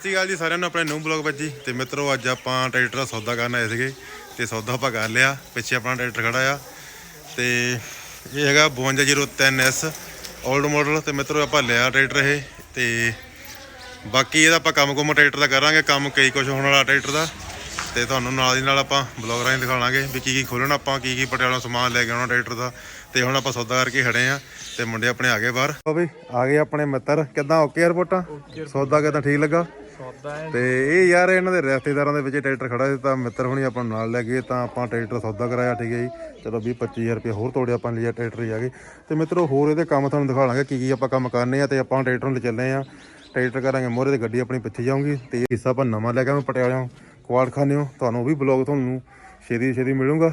ਸ਼੍ਰੀ ਅਕਾਲ ਜੀ ਸਾਰਿਆਂ ਨੂੰ ਆਪਣੇ ਨਿਊ ਬਲੌਗ ਵਿੱਚ ਜੀ। ਤੇ ਮਿੱਤਰੋ ਅੱਜ ਆਪਾਂ ਟਰੈਕਟਰ ਦਾ ਸੌਦਾ ਕਰਨ ਆਏ ਸੀਗੇ ਤੇ ਸੌਦਾ ਆਪਾਂ ਕਰ ਲਿਆ। ਪਿੱਛੇ ਆਪਣਾ ਟਰੈਕਟਰ ਖੜਾ ਆ। ਤੇ ਇਹ ਹੈਗਾ 5203S 올ਡ ਮਾਡਲ ਤੇ ਮਿੱਤਰੋ ਆਪਾਂ ਲਿਆ ਟਰੈਕਟਰ ਇਹ। ਤੇ ਬਾਕੀ ਇਹਦਾ ਆਪਾਂ ਕੰਮ ਕੁਮ ਟਰੈਕਟਰ ਦਾ ਕਰਾਂਗੇ। ਕੰਮ ਕਈ ਕੁਝ ਹੋਣ ਵਾਲਾ ਟਰੈਕਟਰ ਦਾ। ਤੇ ਤੁਹਾਨੂੰ ਨਾਲ ਦੀ ਨਾਲ ਆਪਾਂ ਬਲੌਗ ਰਾਹੀਂ ਦਿਖਾਵਾਂਗੇ ਵੀ ਕੀ ਕੀ ਖੋਲਣਾ ਆਪਾਂ ਕੀ ਕੀ ਪਟਿਆਲਾ ਸਮਾਨ ਲੈ ਕੇ ਆਉਣਾ ਟਰੈਕਟਰ ਦਾ। ਤੇ ਹੁਣ ਆਪਾਂ ਸੌਦਾ ਕਰਕੇ ਖੜੇ ਆ। ਤੇ ਮੁੰਡੇ ਆਪਣੇ ਆ ਗਏ ਬਾਹਰ। ਉਹ ਵੀ ਆ ਗਏ ਆਪਣੇ ਮਿੱਤਰ। ਕਿੱਦਾਂ? ਓਕੇ ਰਿਪੋਰਟਾਂ। ਸੌਦਾ ਕਿੱਦਾਂ? ਠੀਕ ਲੱਗਾ? ਸੌਦਾ ਹੈ ਤੇ ਇਹ ਯਾਰ ਇਹਨਾਂ ਦੇ ਰਿਸ਼ਤੇਦਾਰਾਂ ਦੇ ਵਿੱਚ ਟਰੈਕਟਰ ਖੜਾ ਸੀ, ਤਾਂ ਮਿੱਤਰ ਹੁਣੀ ਆਪਾਂ ਨੂੰ ਨਾਲ ਲੈ ਗਏ, ਤਾਂ ਆਪਾਂ ਟਰੈਕਟਰ ਸੌਦਾ ਕਰਾਇਆ, ਠੀਕ ਹੈ ਜੀ। ਚਲੋ 20 25000 ਰੁਪਏ ਹੋਰ ਤੋੜਿਆ ਆਪਾਂ ਲਿਆ ਟਰੈਕਟਰ ਹੀ ਆ ਗਏ ਤੇ ਮਿੱਤਰੋ, ਹੋਰ ਇਹਦੇ ਕੰਮ ਤੁਹਾਨੂੰ ਦਿਖਾ ਲਾਂਗੇ ਕੀ ਕੀ ਆਪਾਂ ਕੰਮ ਕਰਨੇ ਆ ਤੇ ਆਪਾਂ ਟਰੈਕਟਰ ਨੂੰ ਚੱਲੇ ਆ। ਟਰੈਕਟਰ ਕਰਾਂਗੇ ਮੋਰੇ ਤੇ ਗੱਡੀ ਆਪਣੀ ਪਿੱਛੇ ਜਾਊਗੀ। ਤੇ ਇਹ ਹਿੱਸਾ ਆਪਾਂ ਨਵਾਂ ਲੈ ਕੇ ਆਵਾਂ ਪਟਿਆਲਿਆਂ ਕੁਆੜਖਾਨਿਓ ਤੁਹਾਨੂੰ ਉਹ ਵੀ ਬਲੌਗ ਤੁਹਾਨੂੰ ਛੇਤੀ ਛੇਤੀ ਮਿਲੂਗਾ।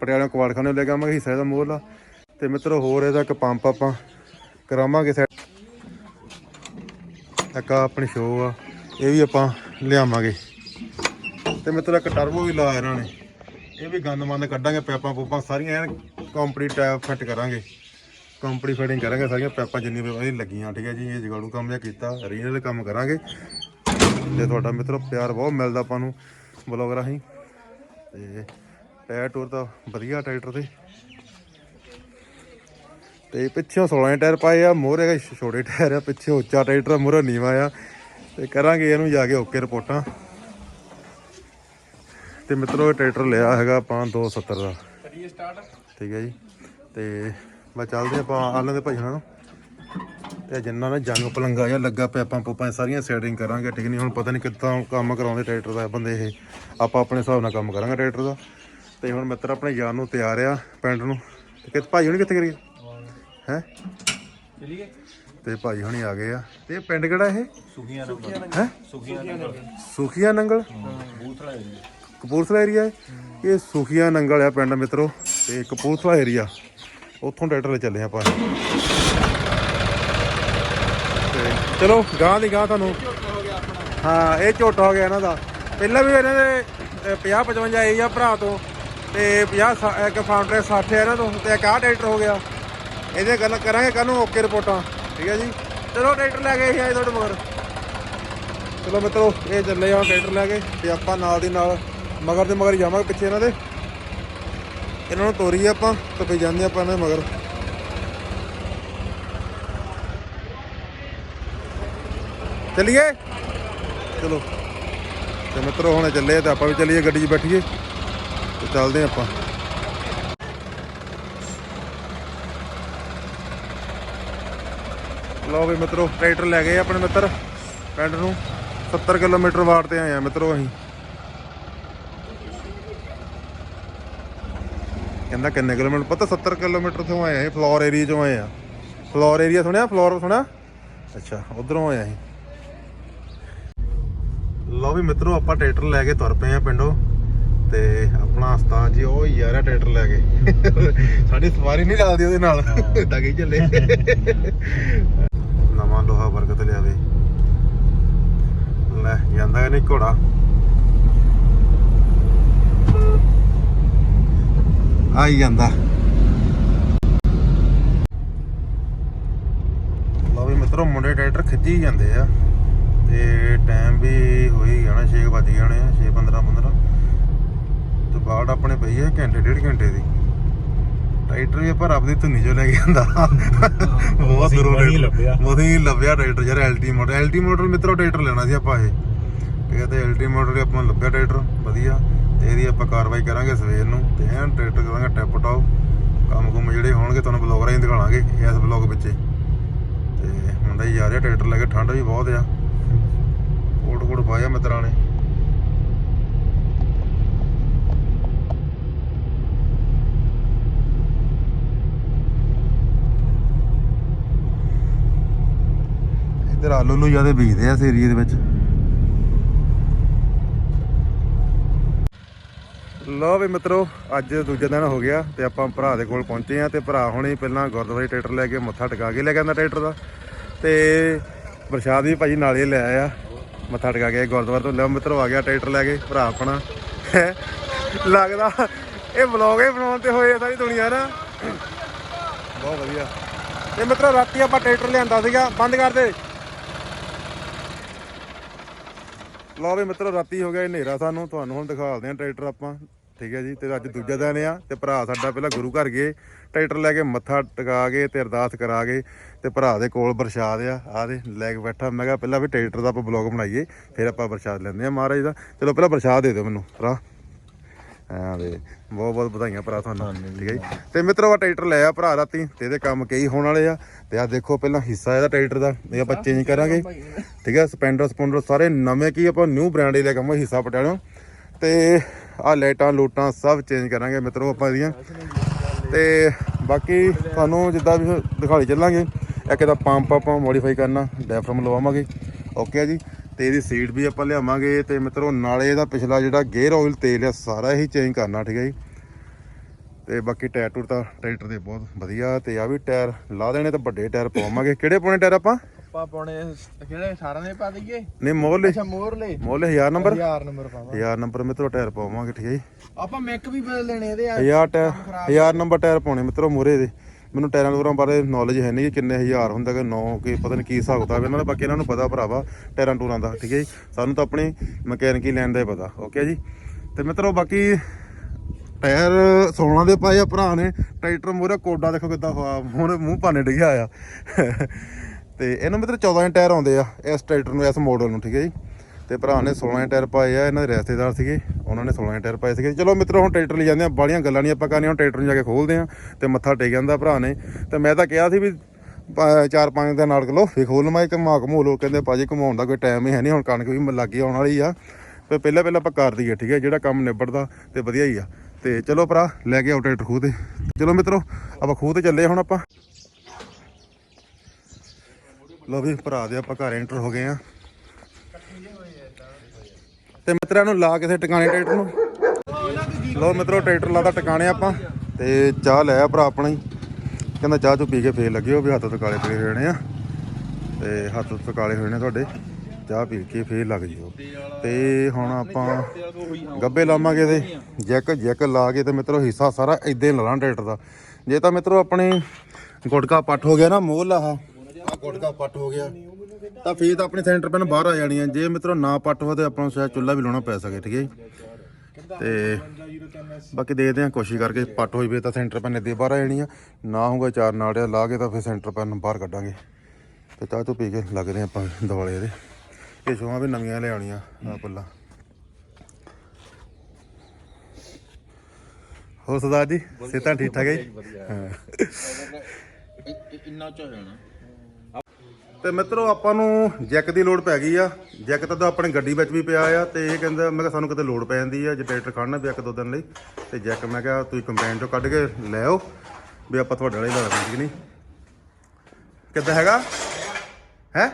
ਪਟਿਆਲਾ ਕੁਆੜਖਾਨੇ ਲੈ ਕੇ ਆਵਾਂਗੇ, ਹਿੱਸਾ ਦਾ ਮੋਹਲਾ ਤੇ ਮਿੱਤਰੋ, ਹੋਰ ਇਹਦਾ ਇੱਕ ਪੰਪ ਆਪਾਂ ਕਰਾਵਾਂਗੇ ਸੈਟ ਇੱਕ ਆਪਣੀ ਸ਼ੋਅ ਆ, ਇਹ ਵੀ ਆਪਾਂ ਲਿਆਵਾਂਗੇ। ਤੇ ਮਿੱਤਰੋ ਇੱਕ ਟਰਬੋ ਵੀ ਲਾਇਆ ਇਹਨਾਂ ਨੇ। ਇਹ ਵੀ ਗੰਦ ਮੰਦ ਕੱਢਾਂਗੇ ਪੈਪਾਂ ਪੂਪਾਂ ਸਾਰੀਆਂ ਐਨ ਕੰਪਨੀ ਟੈਪ ਫਿੱਟ ਕਰਾਂਗੇ। ਕੰਪਨੀ ਫਿਟਿੰਗ ਕਰਾਂਗੇ, ਸਾਰੀਆਂ ਪੈਪਾਂ ਜਿੰਨੀਆਂ ਵੀ ਇਹਦੀ ਲੱਗੀਆਂ, ਠੀਕ ਹੈ ਜੀ, ਇਹ ਜਗਾੜੂ ਕੰਮ ਜਿਹਾ ਕੀਤਾ ਰੀਜਨਲ ਕੰਮ ਕਰਾਂਗੇ। ਤੇ ਤੁਹਾਡਾ ਮਿੱਤਰੋ, ਪਿਆਰ ਬਹੁਤ ਮਿਲਦਾ ਆਪਾਂ ਨੂੰ ਬਲੌਗ ਰਾਹੀਂ। ਤੇ ਟਾਇਰ ਟੂਰ ਤਾਂ ਵਧੀਆ ਟਰੈਕਟਰ ਤੇ। ਤੇ ਪਿੱਛੋਂ 16 ਟਾਇਰ ਪਾਏ ਆ ਮੋਰੇ ਹੈਗਾ ਛੋਟੇ ਟਾਇਰ ਆ ਪਿੱਛੇ ਉੱਚਾ ਟਰੈਕਟਰ ਮੋਰੇ ਨੀਵਾ ਆ। ਤੇ ਕਰਾਂਗੇ ਇਹਨੂੰ ਜਾ ਕੇ ਓਕੇ ਰਿਪੋਰਟਾਂ। ਤੇ ਮਿੱਤਰੋ ਇਹ ਟਰੈਕਟਰ ਲਿਆ ਹੈਗਾ ਆਪਾਂ 270 ਦਾ। ਕਰੀਏ ਸਟਾਰਟ ਠੀਕ ਹੈ ਜੀ। ਤੇ ਮੈਂ ਚੱਲਦੇ ਆਪਾਂ ਆਲਾਂ ਦੇ ਭਾਈ ਹੁਣਾਂ ਨੂੰ। ਤੇ ਜਿੰਨਾ ਨੇ ਜੰਗ ਪਲੰਗਾ ਜਾਂ ਲੱਗਾ ਪੈਪਾਂ ਪੂਪਾਂ ਇਹ ਸਾਰੀਆਂ ਸੈਟਿੰਗ ਕਰਾਂਗੇ। ਠੀਕ ਨਹੀਂ ਹੁਣ ਪਤਾ ਨਹੀਂ ਕਿੱਦਾਂ ਕੰਮ ਕਰਾਉਂਦੇ ਟਰੈਕਟਰ ਦਾ ਬੰਦੇ ਇਹ। ਆਪਾਂ ਆਪਣੇ ਹਿਸਾਬ ਨਾਲ ਕੰਮ ਕਰਾਂਗੇ ਟਰੈਕਟਰ ਦਾ। ਤੇ ਹੁਣ ਮਿੱਤਰ ਆਪਣੇ ਯਾਰ ਨੂੰ ਤਿਆਰ ਆ ਪਿੰਡ ਨੂੰ। ਤੇ ਕਿਤ ਭਾਈ ਹੁਣੀ ਕਿੱਥੇ ਕਰੀਏ? ਹੈ? ਚਲੀਏ? ਤੇ ਭਾਈ ਹੁਣੀ ਆ ਗਏ ਆ। ਤੇ ਇਹ ਪਿੰਡ ਕਿਹੜਾ ਇਹ? ਸੁਖੀਆਂ ਨੰਬਰ ਹੈ? ਸੁਖੀਆਂ ਨੰਬਰ ਸੁਖੀਆ ਨੰਗਲ? ਬੂਥਲਾ ਏਰੀਆ ਕਪੂਰਥਲਾ ਏਰੀਆ ਹੈ ਇਹ ਸੁਖੀਆ ਨੰਗਲ ਆ ਪਿੰਡ ਮਿੱਤਰੋ। ਤੇ ਕਪੂਰਥਲਾ ਏਰੀਆ ਉੱਥੋਂ ਟਰੈਕਟਰ ਲੈ ਚੱਲੇ ਆਪਾਂ। ਤੇ ਚਲੋ ਗਾਂ ਦੀ ਗਾਂ ਤੁਹਾਨੂੰ। ਹਾਂ ਇਹ ਝੋਟਾ ਹੋ ਗਿਆ ਇਹਨਾਂ ਦਾ। ਪਹਿਲਾਂ ਵੀ ਇਹਨਾਂ ਦੇ 50 55 ਆਈ ਆ ਭਰਾ ਤੋਂ। ਤੇ 50 ਇੱਕ ਫਾਊਂਡਰ 60 ਆ ਇਹਨਾਂ ਤੋਂ। ਤੇ ਇੱਕ ਆਹ ਟਰੈਕਟਰ ਹੋ ਗਿਆ। ਇਹਦੇ ਗੱਲ ਕਰਾਂਗੇ ਕੱਲ ਨੂੰ ਓਕੇ ਰਿਪੋਰਟਾਂ ਠੀਕ ਹੈ ਜੀ? ਚਲੋ ਟਰੈਕਟਰ ਲੈ ਕੇ ਆਏ ਆਏ ਤੁਹਾਡੇ ਮਗਰ। ਚਲੋ ਮਿੱਤਰੋ ਇਹ ਚੱਲੇ ਆ ਟਰੈਕਟਰ ਲੈ ਕੇ ਤੇ ਆਪਾਂ ਨਾਲ ਦੀ ਨਾਲ ਮਗਰ ਦੇ ਮਗਰ ਜਾਵਾਂਗੇ ਪਿੱਛੇ ਇਹਨਾਂ ਦੇ। ਇਹਨਾਂ ਨੂੰ ਤੋਰੀਏ ਆਪਾਂ ਤੇ ਫੇ ਜਾਂਦੇ ਆਪਾਂ ਇਹਨਾਂ ਦੇ ਮਗਰ। ਚੱਲੀਏ? ਚਲੋ। ਤੇ ਮਿੱਤਰੋ ਹੁਣ ਚੱਲੇ ਤੇ ਆਪਾਂ ਵੀ ਚੱਲੀਏ ਗੱਡੀ 'ਚ ਬੈਠੀਏ ਤੇ ਚੱਲਦੇ ਆਪਾਂ। ਲਓ ਵੀ ਮਿੱਤਰੋ ਟਰੈਕਟਰ ਲੈ ਗਏ ਆਪਣੇ ਮਿੱਤਰ। ਪਿੰਡ ਨੂੰ 70 ਕਿਲੋਮੀਟਰ ਵਾਟ ਤੇ ਆਏ ਆ ਮਿੱਤਰੋ ਅਸੀਂ। ਕਹਿੰਦਾ ਕਿੰਨੇ ਕਿਲੋਮੀਟਰ? ਪਤਾ 70 ਕਿਲੋਮੀਟਰ ਤੋਂ ਆਏ ਆ ਇਹ ਫਲੋਰ ਏਰੀਆ ਚੋਂ ਆਏ ਆ। ਫਲੋਰ ਏਰੀਆ ਸੁਣਿਆ? ਫਲੋਰ ਸੁਣਿਆ? ਅੱਛਾ ਉਧਰੋਂ ਆਏ ਆ ਅਸੀਂ। ਲਓ ਵੀ ਮਿੱਤਰੋ ਆਪਾਂ ਟਰੈਕਟਰ ਲੈ ਕੇ ਤੁਰ ਪਏ ਆ ਪਿੰਡੋਂ। ਤੇ ਆਪਣਾ ਉਸਤਾਦ ਜੀ ਉਹ ਯਾਰ ਟਰੈਕਟਰ ਲੈ ਕੇ। ਸਾਡੀ ਸਵਾਰੀ ਨਹੀਂ ਲੱਗਦੀ ਉਹਦੇ ਨਾਲ। ਏਦਾਂ ਕਹੀ ਚੱਲੇ। ਲੋਹਾ ਬਰਕਤ ਲਿਆਵੇ। ਲੈ, ਜਾਂਦਾ ਨਹੀਂ ਘੋੜਾ? ਆਈ ਜਾਂਦਾ। ਲਓ ਵੀ ਮਿੱਤਰੋ, ਮੁੰਡੇ ਟਰੈਕਟਰ ਖਿੱਚੀ ਜਾਂਦੇ ਆ। ਤੇ ਟਾਈਮ ਵੀ ਹੋਈ ਜਾਣਾ 6 ਵੱਜ ਗਏ ਹੋਣੇ ਆ 6 15 15 ਤੇ ਬਾੜ ਆਪਣੇ ਪਈ ਹੈ ਘੰਟੇ, ਡੇਢ ਘੰਟੇ ਦੀ। ਟਰੈਕਟਰ ਵੀ ਪਰ ਆਪਦੀ ਧੁੰਨੀ ਚੋਂ ਲੈ ਕੇ ਆਂਦਾ। ਬਹੁਤ ਦੂਰੋਂ ਟਰੈਕਟਰ- ਲੱਭਿਆ। ਉਹਦੀ ਲੱਭਿਆ ਟਰੈਕਟਰ ਯਾਰ ਐਲਟੀ ਮਾਡਲ ਐਲਟੀ ਮਾਡਲ ਮਿੱਤਰੋ ਟਰੈਕਟਰ ਲੈਣਾ ਸੀ ਆਪਾਂ ਇਹ। ਠੀਕ ਹੈ ਤੇ ਐਲਟੀ ਮਾਡਲ ਆਪਾਂ ਨੂੰ ਲੱਭਿਆ ਟਰੈਕਟਰ। ਵਧੀਆ। ਤੇ ਇਹਦੀ ਆਪਾਂ ਕਾਰਵਾਈ ਕਰਾਂਗੇ ਸਵੇਰ ਨੂੰ। ਤੇ ਐਨ ਟਰੈਕਟਰ ਕਰਾਂਗੇ ਟੈਪ ਟਾਪ। ਕੰਮ ਕੁਮ ਜਿਹੜੇ ਹੋਣਗੇ ਤੁਹਾਨੂੰ ਬਲੌਗ ਰਾਹੀਂ ਦਿਖਾਵਾਂਗੇ ਇਸ ਬਲੌਗ ਵਿੱਚ। ਤੇ ਮੁੰਡਾ ਹੀ ਜਾ ਰਿਹਾ ਟਰੈਕਟਰ ਲੈ ਕੇ ਠੰਡ ਵੀ ਬਹੁਤ ਆ। ਕੋਟ ਕੋਟ ਪਾਇਆ ਮਿੱਤਰਾਂ ਨੇ। ਇੱਧਰ ਆਲੂ ਨੂੰ ਜ਼ਿਆਦਾ ਬੀਜਦੇ ਆ ਇਸ ਏਰੀਏ ਦੇ ਵਿੱਚ। ਲੋ ਵੀ ਮਿੱਤਰੋ, ਅੱਜ ਦੂਜਾ ਦਿਨ ਹੋ ਗਿਆ ਤੇ ਆਪਾਂ ਭਰਾ ਦੇ ਕੋਲ ਪਹੁੰਚੇ ਆ ਤੇ ਭਰਾ ਹੁਣੀ ਪਹਿਲਾਂ ਗੁਰਦੁਆਰੇ ਟਰੈਕਟਰ ਲੈ ਕੇ ਮੱਥਾ ਟਿਕਾ ਕੇ ਲੈ ਕੇ ਆਂਦਾ ਟਰੈਕਟਰ ਦਾ। ਤੇ ਪ੍ਰਸ਼ਾਦ ਵੀ ਭਾਜੀ ਨਾਲੇ ਲੈ ਆਇਆ। ਮੱਥਾ ਟਿਕਾ ਕੇ ਗੁਰਦੁਆਰੇ ਤੋਂ। ਲੈ ਮਿੱਤਰੋ, ਆ ਗਿਆ ਟਰੈਕਟਰ ਲੈ ਕੇ, ਭਰਾ ਆਪਣਾ। ਲੱਗਦਾ ਇਹ ਵਲੌਗ ਹੀ ਬਣਾਉਣ ਤੇ ਹੋਏ ਸਾਰੀ ਦੁਨੀਆ ਨਾ। ਬਹੁਤ ਵਧੀਆ। ਤੇ ਮਿੱਤਰੋ, ਰਾਤੀ ਆਪਾਂ ਟਰੈਕਟਰ ਲਿਆਂਦਾ ਸੀਗਾ, ਬੰਦ ਕਰ ਦੇ। ਲਓ ਵੀ ਮਿੱਤਰੋ, ਰਾਤੀ ਹੋ ਗਿਆ ਹਨੇਰਾ ਸਾਨੂੰ। ਤੁਹਾਨੂੰ ਹੁਣ ਦਿਖਾਉਂਦੇ ਆ ਟਰੈਕਟਰ ਆਪਾਂ। ਠੀਕ ਹੈ ਜੀ, ਤੇ ਅੱਜ ਦੂਜਾ ਦਿਨ ਆ ਤੇ ਭਰਾ ਸਾਡਾ ਪਹਿਲਾਂ ਗੁਰੂ ਘਰ ਗਏ। ਟਰੈਕਟਰ ਲੈ ਕੇ ਮੱਥਾ ਟਿਕਾ ਕੇ ਤੇ ਅਰਦਾਸ ਕਰਾ ਕੇ ਤੇ ਭਰਾ ਦੇ ਕੋਲ ਪ੍ਰਸ਼ਾਦ ਆ। ਆ ਦੇ ਲੈ ਕੇ ਬੈਠਾ। ਮੈਂ ਕਿਹਾ ਪਹਿਲਾਂ ਵੀ ਟਰੈਕਟਰ ਦਾ ਆਪਾਂ ਬਲੌਗ ਬਣਾਈਏ, ਫਿਰ ਆਪਾਂ ਪ੍ਰਸ਼ਾਦ ਲੈਂਦੇ ਆ ਮਹਾਰਾਜ ਦਾ। ਚਲੋ, ਪਹਿਲਾਂ ਪ੍ਰਸ਼ਾਦ ਦੇ ਦਿਓ ਮੈਨੂੰ, ਭਰਾ। ਹਾਂ ਦੇ ਬਹੁਤ ਬਹੁਤ ਵਧਾਈਆਂ ਭਰਾ ਤੁਹਾਨੂੰ ਠੀਕ ਹੈ ਜੀ? ਤੇ ਮਿੱਤਰੋ ਆ ਟਰੈਕਟਰ ਲੈ ਆ ਭਰਾ ਰਾਤੀ ਤੇ ਇਹਦੇ ਕੰਮ ਕਈ ਹੋਣ ਵਾਲੇ ਆ। ਤੇ ਆ ਦੇਖੋ ਪਹਿਲਾਂ ਹਿੱਸਾ ਇਹਦਾ ਟਰੈਕਟਰ ਦਾ ਇਹ ਆਪਾਂ ਚੇਂਜ ਕਰਾਂਗੇ। ਠੀਕ ਹੈ ਸਪੈਂਡਰ ਸਪੌਂਡਰ ਸਾਰੇ ਨਵੇਂ ਕੀ ਆਪਾਂ ਨਿਊ ਬ੍ਰਾਂਡ ਦੇ ਕੰਮ ਹਿੱਸਾ ਪਟਿਆਲੋਂ ਤੇ ਆ ਲਾਈਟਾਂ ਲੂਟਾਂ ਸਭ ਚੇਂਜ ਕਰਾਂਗੇ ਮਿੱਤਰੋ ਆਪਾਂ ਇਹਦੀਆਂ। ਤੇ ਬਾਕੀ ਤੁਹਾਨੂੰ ਜਿੱਦਾਂ ਵੀ ਦਿਖਾਈ ਚੱਲਾਂਗੇ ਇੱਕ ਇਹਦਾ ਪੰਪ ਆਪਾਂ ਮੋਡੀਫਾਈ ਕਰਨਾ ਡੈਫਰਮ ਲਵਾਵਾਂਗੇ। ਓਕੇ ਆ ਜੀ? ਤੇ ਇਹਦੀ ਸੀਟ ਵੀ ਆਪਾਂ ਲਿਆਵਾਂਗੇ ਤੇ ਮਿੱਤਰੋ ਨਾਲੇ ਇਹਦਾ ਪਿਛਲਾ ਜਿਹੜਾ ਗੇਅਰ ਆਇਲ ਤੇਲ ਆ ਸਾਰਾ ਹੀ ਚੇਂਜ ਕਰਨਾ ਠੀਕ ਹੈ ਜੀ। ਤੇ ਬਾਕੀ ਟਾਇਰ ਟੂਰ ਤਾਂ ਟਰੈਕਟਰ ਦੇ ਬਹੁਤ ਵਧੀਆ ਤੇ ਆ ਵੀ ਟਾਇਰ ਲਾ ਦੇਣੇ ਤੇ ਵੱਡੇ ਟਾਇਰ ਪਾਵਾਂਗੇ। ਕਿਹੜੇ ਪਾਉਣੇ ਟਾਇਰ ਆਪਾਂ? ਆਪਾਂ ਪਾਉਣੇ ਕਿਹੜੇ? 18 ਦੇ ਪਾ ਦਈਏ। ਨਹੀਂ ਮੋਲੇ ਅੱਛਾ ਮੋਰ ਲੈ ਮੋਲੇ 1000 ਨੰਬਰ? 1000 ਨੰਬਰ ਪਾਵਾ 1000 ਨੰਬਰ ਮਿੱਤਰੋ ਟਾਇਰ ਪਾਵਾਂਗੇ ਠੀਕ ਹੈ ਜੀ। ਆਪਾਂ ਮੈਕ ਵੀ ਬਦਲ ਲੈਣੇ ਇਹਦੇ ਆ। ਹਜ਼ਾਰ ਟਾਇਰ ਹਜ਼ਾਰ ਨੰਬਰ ਟਾਇਰ ਪਾਉਣੇ ਮਿੱਤਰੋ ਮੂਰੇ ਦੇ। ਮੈਨੂੰ ਟਾਇਰਾਂ ਟੂਰਾਂ ਬਾਰੇ ਨੌਲੇਜ ਹੈ ਨਹੀਂ ਕਿੰਨੇ ਹਜ਼ਾਰ ਹੁੰਦਾ ਕਿ 9 ਕਿ ਪਤਾ ਨਹੀਂ ਕੀ ਹਿਸਾਬ ਕਿਤਾਬ ਇਹਨਾਂ ਦਾ ਬਾਕੀ ਇਹਨਾਂ ਨੂੰ ਪਤਾ ਭਰਾਵਾ ਟਾਇਰਾਂ ਟੂਰਾਂ ਦਾ, ਠੀਕ ਹੈ ਜੀ? ਸਾਨੂੰ ਤਾਂ ਆਪਣੀ ਮਕੈਨਿਕੀ ਲੈਣ ਦਾ ਹੀ ਪਤਾ ਓਕੇ ਜੀ? ਤੇ ਮਿੱਤਰੋ, ਬਾਕੀ ਟਾਇਰ 16 ਦੇ ਪਾਏ ਆ ਭਰਾ ਨੇ, ਟਰੈਕਟਰ ਮੂਰੇ ਕੋਡਾ ਦੇਖੋ ਕਿੱਦਾਂ ਹੋਇਆ ਹੁਣ ਮੂੰਹ ਪਾਣੇ ਡਿੱਗਿਆ ਆ। ਤੇ ਇਹਨੂੰ ਮਿੱਤਰ 14 ਇੰਚ ਟਾਇਰ ਆਉਂਦੇ ਆ ਇਸ ਟਰੈਕਟਰ ਨੂੰ, ਇਸ ਮਾਡਲ ਨੂੰ, ਠੀਕ ਹੈ ਜੀ? ਤੇ ਭਰਾ ਨੇ 16 ਟਾਇਰ ਪਾਏ ਆ, ਇਹਨਾਂ ਦੇ ਰਿਸ਼ਤੇਦਾਰ ਸੀਗੇ, ਉਹਨਾਂ ਨੇ 16 ਟਾਇਰ ਪਾਏ ਸੀਗੇ। ਚਲੋ ਮਿੱਤਰੋ, ਹੁਣ ਟਰੈਕਟਰ ਲਈ ਜਾਂਦੇ ਆ ਬਾਲੀਆਂ ਗੱਲਾਂ ਨਹੀਂ ਆਪਾਂ ਕਰਨੀਆਂ, ਹੁਣ ਟਰੈਕਟਰ ਨੂੰ ਜਾ ਕੇ ਖੋਲਦੇ ਆ ਤੇ ਮੱਥਾ ਟੇਕ ਜਾਂਦਾ ਭਰਾ ਨੇ। ਤੇ ਮੈਂ ਤਾਂ ਕਿਹਾ ਸੀ ਵੀ ਚਾਰ ਪੰਜ ਦਿਨ ਨਾਲ ਲਓ ਫੇ ਖੋਲ ਮੈਂ ਘੁਮਾ ਘਮੋ ਲੋ ਕਹਿੰਦੇ ਭਾਜੀ ਘਮਾਉਣ ਦਾ ਕੋਈ ਟਾਈਮ ਹੀ ਹੈ ਨਹੀਂ, ਹੁਣ ਕਣਕ ਵੀ ਲੱਗੀ ਆਉਣ ਵਾਲੀ ਆ। ਤੇ ਪਹਿਲਾਂ ਪਹਿਲਾਂ ਆਪਾਂ ਕਰ ਦਈਏ ਠੀਕ ਹੈ, ਜਿਹੜਾ ਕੰਮ ਨਿਬੜਦਾ ਤੇ ਵਧੀਆ ਹੀ ਆ। ਤੇ ਚਲੋ ਭਰਾ, ਲੈ ਕੇ ਆਓ ਟਰੈਕਟਰ ਖੂਹ ਤੇ। ਚਲੋ ਮਿੱਤਰੋ, ਆਪਾਂ ਖੂਹ ਤੇ ਚੱਲੇ ਹੁਣ ਆਪਾਂ। ਲੋ ਵੀ, ਭਰਾ ਦੇ ਆਪਾਂ ਘਰ ਐਂਟਰ ਹੋ ਗਏ ਆ ਤੇ ਮਿੱਤਰਾਂ ਨੂੰ ਲਾ ਕਿਸੇ ਟਿਕਾਣੇ ਟਰੈਕਟਰ ਨੂੰ। ਲੋ ਮਿੱਤਰੋ, ਟਰੈਕਟਰ ਲਾਦਾ ਟਿਕਾਣੇ ਆਪਾਂ ਤੇ ਚਾਹ ਲਿਆ ਭਰਾ ਆਪਣਾ ਹੀ। ਕਹਿੰਦਾ ਚਾਹ ਚੋ ਪੀ ਕੇ ਫੇਰ ਲੱਗਿਓ ਵੀ ਹੱਥ ਤੋਂ ਕਾਲੇ ਪਏ ਹੋਏ ਨੇ ਆ। ਤੇ ਹੱਥ ਤੋਂ ਹੋਏ ਨੇ ਤੁਹਾਡੇ, ਚਾਹ ਪੀ ਕੇ ਫੇਰ ਲੱਗ ਜਿਓ। ਤੇ ਹੁਣ ਆਪਾਂ ਗੱਬੇ ਲਾਵਾਂਗੇ ਤੇ ਜੈਕ ਜੈਕ ਲਾ ਕੇ ਤੇ ਮਿੱਤਰੋ ਹਿੱਸਾ ਸਾਰਾ ਇਦਾਂ ਹੀ ਲਾਣਾ ਟਰੈਕਟਰ ਦਾ। ਜੇ ਤਾਂ ਮਿੱਤਰੋ ਆਪਣੇ ਗੁਟਕਾ ਪੱਟ ਹੋ ਗਿਆ ਨਾ ਮੋਹ ਆਹ ਗੁਟਕਾ ਪੱਟ ਹੋ ਗਿਆ। ਤਾਂ ਫੇਰ ਤਾਂ ਆਪਣੀ ਸੈਂਟਰ ਪੈਨ ਬਾਹਰ ਆ ਜਾਣੀ ਆ ਜੇ ਮਿੱਤਰੋ ਨਾ ਪੱਟ ਹੋ ਤੇ ਆਪਾਂ ਨੂੰ ਸ਼ਾਇਦ ਚੁੱਲ੍ਹਾ ਵੀ ਲਾਉਣਾ ਪੈ ਸਕੇ ਠੀਕ ਹੈ ਜੀ? ਤੇ ਬਾਕੀ ਦੇਖਦੇ ਹਾਂ ਕੋਸ਼ਿਸ਼ ਕਰਕੇ ਪੱਟ ਹੋਈ ਵੇ ਤਾਂ ਸੈਂਟਰ ਪੈਨ ਇੱਦੇ ਬਾਹਰ ਆ ਜਾਣੀ ਆ ਨਾ ਹੋਊਗਾ ਚਾਰ ਨਾੜਿਆ ਲਾ ਕੇ ਤਾਂ ਫਿਰ ਸੈਂਟਰ ਪੈਨ ਬਾਹਰ ਕੱਢਾਂਗੇ। ਤੇ ਚਾਹ ਤੋਂ ਪੀ ਕੇ ਲੱਗਦੇ ਹਾਂ ਆਪਾਂ ਦਿਵਾਲੇ ਇਹਦੇ। ਇਹ ਸ਼ੋਆਂ ਵੀ ਨਵੀਆਂ ਲਿਆਉਣੀਆਂ ਆ ਪੁੱਲਾ। ਹੋਰ ਸਰਦਾਰ ਜੀ ਸਿਹਤਾਂ ਠੀਕ ਠਾਕ ਹੈ ਜੀ? ਹਾਂ। ਇੰਨਾ ਚ ਹੋ ਜਾਣਾ। ਤੇ ਮਿੱਤਰੋ, ਆਪਾਂ ਨੂੰ ਜੈਕ ਦੀ ਲੋੜ ਪੈ ਗਈ ਆ। ਜੈਕ ਤਾਂ ਆਪਣੀ ਗੱਡੀ ਵਿੱਚ ਵੀ ਪਿਆ ਆ ਤੇ ਇਹ ਕਹਿੰਦਾ, ਮੈਂ ਕਿਹਾ ਸਾਨੂੰ ਕਿਤੇ ਲੋੜ ਪੈ ਜਾਂਦੀ ਆ, ਜੇ ਟਰੈਕਟਰ ਖੜਨਾ ਵੀ ਇੱਕ ਦੋ ਦਿਨ ਲਈ। ਤੇ ਜੈਕ ਮੈਂ ਕਿਹਾ, ਤੁਸੀਂ ਕੰਬਾਈਨ ਚੋਂ ਕੱਢ ਕੇ ਲੈ ਆਓ ਵੀ ਆਪਾਂ ਤੁਹਾਡੇ ਵਾਲੇ ਲਾ ਦਾਂਗੇ ਕਿ ਨਹੀਂ। ਕਿੱਦਾਂ ਹੈਗਾ? ਹੈ?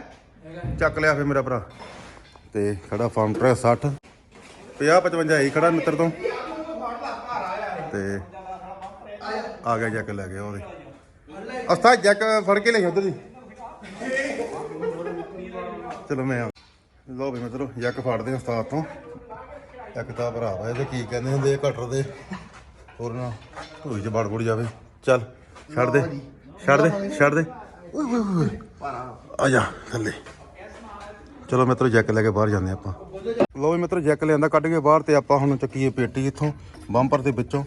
ਚੱਕ ਲਿਆ ਫੇ ਮੇਰਾ ਭਰਾ। ਤੇ ਖੜਾ ਫਾਰਮ ਟਰੈਕ 60 50 55 ਆਈ ਖੜਾ ਮਿੱਤਰ ਤੋਂ। ਤੇ ਆ ਗਿਆ ਜੈਕ ਲੈ ਗਿਆ ਉਹਦੇ। ਅਸਤਾ, ਜੈਕ ਫੜ ਕੇ ਲਈ ਉਧਰ ਦੀ। ਚਲੋ ਮੈਂ ਆ। ਲੋ ਵੀ ਮਿੱਤਰੋ ਜੱਕ ਫੜਦੇ ਆ ਉਸਤਾਦ ਤੋਂ। ਇੱਕ ਤਾਂ ਭਰਾ ਵਾ, ਇਹਦੇ ਕੀ ਕਹਿੰਦੇ ਹੁੰਦੇ ਆ, ਕਟਰ ਦੇ। ਹੋਰ ਨਾ, ਧੂਈ ਚ ਵੜ ਵੜ ਜਾਵੇ। ਚੱਲ, ਛੱਡ ਦੇ ਛੱਡ ਦੇ ਛੱਡ ਦੇ। ਓਏ ਓਏ ਓਏ ਆ ਜਾ, ਥੱਲੇ। ਚਲੋ ਮਿੱਤਰੋ ਜੈਕ ਲੈ ਕੇ ਬਾਹਰ ਜਾਂਦੇ ਆਪਾਂ। ਲੋ ਵੀ ਮਿੱਤਰੋ ਜੈਕ ਲਿਆਂਦਾ, ਕੱਢ ਕੇ ਬਾਹਰ ਤੇ ਆਪਾਂ ਹੁਣ ਚੱਕੀਏ ਪੇਟੀ ਇੱਥੋਂ, ਬੰਪਰ ਦੇ ਵਿੱਚੋਂ।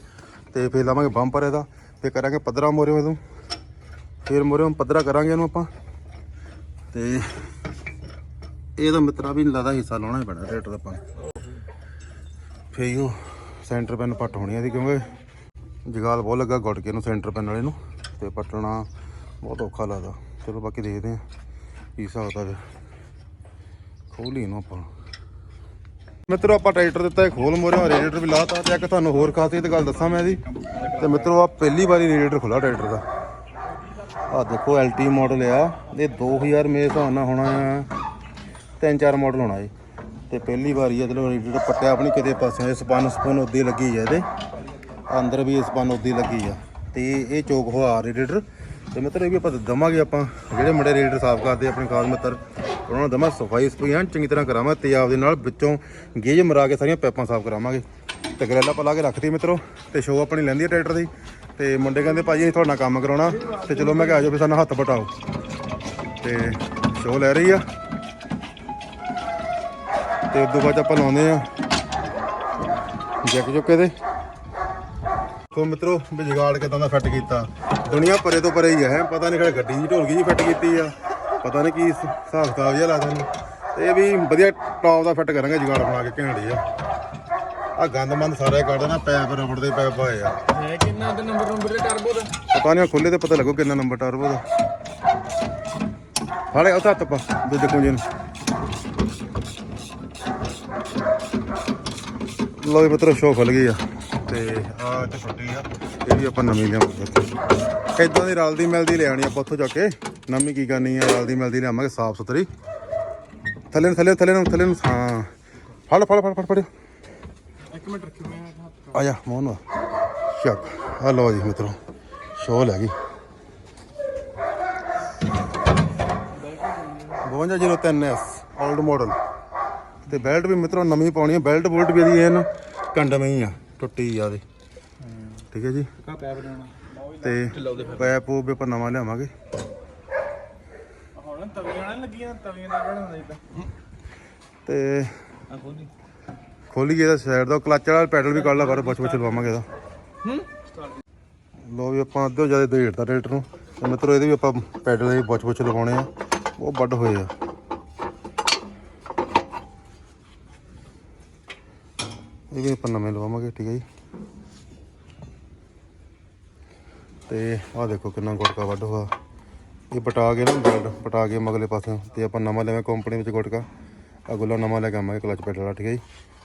ਤੇ ਫੇਰ ਲਾਵਾਂਗੇ ਬੰਪਰ ਇਹਦਾ ਫੇਰ ਕਰਾਂਗੇ ਪੱਧਰਾ ਮੋਰਿਓ ਇਹਨੂੰ। ਫੇਰ ਮੋਰਿਓ, ਪੱਧਰਾ ਕਰਾਂਗੇ ਇਹਨੂੰ ਆਪਾਂ। ਤੇ ਇਹਦਾ ਮਿੱਤਰਾ ਵੀ ਨੀ ਲੱਗਦਾ ਹਿੱਸਾ ਲਾਉਣਾ ਹੀ ਪੈਣਾ ਟਰੈਕਟਰ ਦਾ ਆਪਾਂ। ਫੇਰ ਉਹ ਸੈਂਟਰ ਪੈਨ ਪੱਟ ਹੋਣੀ ਇਹਦੀ, ਕਿਉਂਕਿ ਜਗਾਲ ਬਹੁਤ ਲੱਗਾ ਗੁੱਟ ਨੂੰ ਸੈਂਟਰ ਪੈਨ ਵਾਲੇ ਨੂੰ, ਤੇ ਪੱਟਣਾ ਬਹੁਤ ਔਖਾ ਲੱਗਦਾ। ਚਲੋ ਬਾਕੀ ਦੇਖਦੇ ਹਾਂ, ਕੀ ਹਿਸਾਬ ਦਾ ਫਿਰ ਖੋਲੀ ਇਹਨੂੰ ਆਪਾਂ। ਮਿੱਤਰੋ, ਆਪਾਂ ਟਰੈਕਟਰ ਦਿੱਤਾ ਇਹ ਖੋਲ ਮੋਰਿਆ ਰੇਡੀਏਟਰ ਵੀ ਲਾਤਾ ਤੇ ਇੱਕ ਤੁਹਾਨੂੰ ਹੋਰ ਖਾਸੀਅਤ ਗੱਲ ਦੱਸਾਂ ਮੈਂ ਇਹਦੀ। ਤੇ ਮਿੱਤਰੋ ਆ ਪਹਿਲੀ ਵਾਰੀ ਰੇਡੀਏਟਰ ਖੁੱਲਾ ਟਰੈਕਟਰ ਦਾ। ਆ ਦੇਖੋ ਐਲਟੀ ਮਾਡਲ ਆ। ਇਹ 2000 ਮੇਰੇ ਹਿਸਾਬ ਨਾਲ ਹੋਣਾ ਆ। ਤਿੰਨ ਚਾਰ ਮਾਡਲ ਹੋਣਾ ਜੀ। ਤੇ ਪਹਿਲੀ ਵਾਰੀ ਆ, ਚਲੋ ਰੇਡੀਏਟਰ ਪੱਟਿਆ ਆਪਣੀ ਕਿਤੇ ਪਾਸੇ ਸਪਨ ਸਪਨ ਉੱਦੀ ਲੱਗੀ ਆ ਇਹਦੇ। ਅੰਦਰ ਵੀ ਸਪਨ ਉੱਦੀ ਲੱਗੀ ਆ। ਤੇ ਇਹ ਚੋਕ ਹੋਆ ਰੇਡੀਏਟਰ ਤੇ ਮਿੱਤਰ, ਇਹ ਵੀ ਆਪਾਂ ਦਵਾਂਗੇ ਆਪਾਂ, ਜਿਹੜੇ ਮੁੰਡੇ ਰੇਡੀਏਟਰ ਸਾਫ਼ ਕਰਦੇ ਆਪਣੇ ਖਾਸ ਮਿੱਤਰ। ਉਹਨਾਂ ਨੂੰ ਦਮਾ ਸਫ਼ਾਈ ਸਫ਼ਾਈ, ਐਨ ਚੰਗੀ ਤਰ੍ਹਾਂ ਕਰਾਵਾਂ ਤੇਜ਼ਾਬ ਦੇ ਨਾਲ ਵਿੱਚੋਂ ਗੇਜ ਮਰਾ ਕੇ ਸਾਰੀਆਂ ਪਾਈਪਾਂ ਸਾਫ਼ ਕਰਾਵਾਂਗੇ। ਤੇ ਗਰੈਲਾ ਪਾ ਕੇ ਰੱਖਤੀ ਮਿੱਤਰੋ, ਤੇ ਸ਼ੋਅ ਆਪਣੀ ਲੈਂਦੀ ਹੈ ਟਰੈਕਟਰ ਦੀ। ਤੇ ਮੁੰਡੇ ਕਹਿੰਦੇ ਭਾਜੀ ਅਸੀਂ ਤੁਹਾਡੇ ਨਾਲ ਕੰਮ ਕਰਾਉਣਾ। ਤੇ ਚਲੋ ਮੈਂ ਕਿਹਾ, ਆ ਜਾਓ, ਫਿਰ ਸਾਨੂੰ ਹੱਥ ਬਟਾਓ ਤੇ ਸ਼ੋਅ ਲੈ ਰਹੀ ਆ। ਤੇ ਤੋਂ ਬਾਅਦ 'ਚ ਆਪਾਂ ਲਾਉਂਦੇ ਆ ਜੱਕ ਜੁਕੇ ਦੇ। ਕੋ ਮਿੱਤਰੋ ਵੀ ਜਗਾੜ ਕਿਦਾਂ ਦਾ ਫਿੱਟ ਕੀਤਾ? ਦੁਨੀਆ ਪਰੇ ਤੋਂ ਪਰੇ ਹੀ ਹੈ। ਪਤਾ ਨਹੀਂ ਕਿਹੜਾ ਗੱਡੀ ਦੀ ਢੋਲਕੀ ਜੀ ਫਿੱਟ ਕੀਤੀ ਆ। ਪਤਾ ਨਹੀਂ ਕੀ ਹਿਸ- ਹਿਸਾਬ ਕਿਤਾਬ ਜਿਹਾ ਲੱਗਦਾ ਇਹਨੂੰ। ਤੇ ਇਹ ਵੀ ਵਧੀਆ ਟੌਪ ਦਾ ਫਿੱਟ ਕਰਾਂਗੇ ਜਗਾੜ ਬਣਾ ਕੇ ਘੈਂਟੀ ਆ ਆ ਗੰਦ ਮੰਦ ਸਾਰੇ ਕੱਢ ਦੇਣਾ ਪੈਪ ਰਬੜ ਦੇ ਪੈਪ ਪਾਏ ਆ। ਹੈ ਕਿੰਨਾ ਤੇ ਨੰਬਰ ਨੰਬਰ ਤੇ ਟਰਬੋ ਦਾ? ਪਤਾ ਨਹੀਂ ਖੁੱਲੇ ਤੇ ਪਤਾ ਲੱਗੋ ਕਿੰਨਾ ਨੰਬਰ ਟਰਬੋ ਦਾ। ਹਾਲੇ ਉਹ ਹੱਥ ਪਾ ਦੂਜੇ ਕੁੰਜੇ ਨੂੰ। ਲੋ ਮਿੱਤਰੋ ਸ਼ੋ ਖੁੱਲ ਗਈ ਆ। ਤੇ ਆ ਤੇ ਛੁੱਟੀ ਆ। ਇਹ ਵੀ ਆਪਾਂ ਨਵੀਂ ਲਿਆਵਾਂਗੇ ਇਦਾਂ ਦੀ ਰਲਦੀ ਮਿਲਦੀ ਲਿਆਣੀ ਆਪਾਂ ਉੱਥੋਂ ਜਾ ਕੇ। ਨਵੀਂ ਕੀ ਕਰਨੀ ਆ ਰਲਦੀ ਮਿਲਦੀ ਲਿਆਵਾਂਗੇ ਸਾਫ਼ ਸੁਥਰੀ। ਥੱਲੇ ਨੂੰ ਥੱਲੇ ਥੱਲੇ ਨੂੰ ਥੱਲੇ ਨੂੰ ਹਾਂ। ਫੜ ਫੜ ਫੜ ਫੜ ਫੜ। ਇੱਕ ਮਿੰਟ ਰੱਖੀ ਮੈਂ ਹੱਥ ਆ ਜਾ ਮੋਹਨ ਚੱਕ ਆ। ਲਓ ਜੀ ਮਿੱਤਰੋ ਸ਼ੋ ਲੈ ਗਈ। 5203S 올ਡ ਮਾਡਲ ਤੇ ਬੈਲਟ ਵੀ ਮਿੱਤਰੋ ਨਵੀਂ ਪਾਉਣੀ ਹੈ ਬੈਲਟ ਬੁਲਟ ਵੀ ਇਹਦੀ ਐਨ ਕੰਡਮ ਹੀ ਆ ਟੁੱਟੀ ਆ ਉਹਦੀ। ਠੀਕ ਹੈ ਜੀ? ਤੇ ਪੈਪ ਉਹ ਵੀ ਆਪਾਂ ਨਵਾਂ ਲਿਆਵਾਂਗੇ। ਹੁਣ ਤਵੀਆਂ ਨਾਲ ਲੱਗੀਆਂ ਤਵੀਆਂ ਦਾ ਬਣਾਉਂਦਾ ਇਦਾਂ ਤੇ। ਖੋਲੀਏ ਇਹਦਾ ਸਾਈਡ ਦਾ ਕਲਚ ਵਾਲਾ ਪੈਡਲ ਵੀ ਕੱਢ ਲਾ ਬਾਹਰ ਬਚ ਬਚ ਲਵਾਵਾਂਗੇ ਇਹਦਾ। ਲੋ ਵੀ ਆਪਾਂ ਅੱਧੋ ਜ਼ਿਆਦਾ ਦੇੜਤਾ ਟਰੈਕਟਰ ਨੂੰ। ਤੇ ਮਿੱਤਰੋ ਇਹਦੇ ਵੀ ਆਪਾਂ ਪੈਡਲ ਦੇ ਬੁੱਚ ਬੁੱਚ ਲਵਾਉਣੇ ਆ। ਉਹ ਵੱਡ ਹੋਏ ਆ। ਇਹ ਵੀ ਆਪਾਂ ਨਵੇਂ ਲਵਾਵਾਂਗੇ, ਠੀਕ ਹੈ ਜੀ। ਤੇ ਆਹ ਦੇਖੋ ਕਿੰਨਾ ਗੁਟਕਾ ਵੱਡ ਹੋਇਆ। ਇਹ ਪਟਾ ਕੇ ਨਾ ਬੈਲਟ, ਪਟਾ ਕੇ ਮਗਲੇ ਪਾਸੇ ਤੇ ਆਪਾਂ ਨਵਾਂ ਲੈਵਾਂ ਕੰਪਨੀ ਵਿੱਚ ਗੁਟਕਾ। ਅਗਲਾ ਨਵਾਂ ਲੈ ਕੇ ਆਵਾਂਗੇ ਕਲਚ ਪੈਡਲ ਵਾਲਾ, ਠੀਕ ਹੈ ਜੀ।